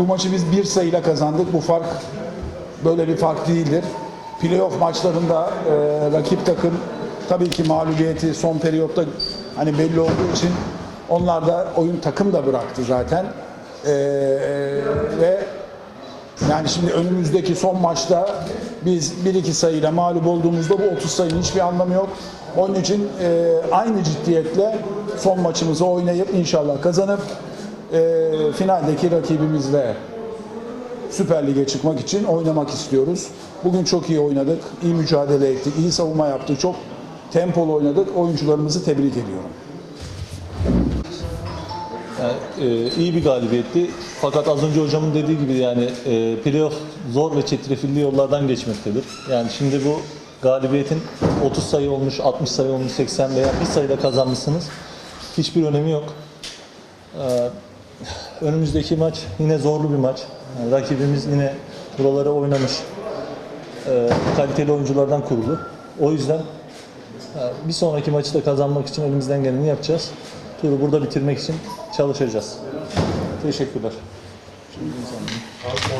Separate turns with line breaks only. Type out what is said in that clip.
bu maçı biz bir sayıyla kazandık. Bu fark böyle bir fark değildir. Playoff maçlarında e, rakip takım tabii ki mağlubiyeti son periyotta hani belli olduğu için onlar da oyun takım da bıraktı zaten. E, ve yani şimdi önümüzdeki son maçta biz 1-2 sayıyla mağlup olduğumuzda bu 30 sayının hiçbir anlamı yok. Onun için e, aynı ciddiyetle son maçımızı oynayıp inşallah kazanıp e, finaldeki rakibimizle Süper Lig'e çıkmak için oynamak istiyoruz. Bugün çok iyi oynadık, iyi mücadele ettik, iyi savunma yaptık, çok tempolu oynadık. Oyuncularımızı tebrik ediyorum.
Yani, e, iyi bir galibiyetti. Fakat az önce hocamın dediği gibi yani e, playoff zor ve çetrefilli yollardan geçmektedir. Yani şimdi bu galibiyetin 30 sayı olmuş, 60 sayı olmuş, 80 veya bir sayıda kazanmışsınız. Hiçbir önemi yok. E, önümüzdeki maç yine zorlu bir maç. Yani rakibimiz yine buraları oynamış. E, kaliteli oyunculardan kurulu. O yüzden e, bir sonraki maçı da kazanmak için elimizden geleni yapacağız. Turu burada bitirmek için çalışacağız. Teşekkürler.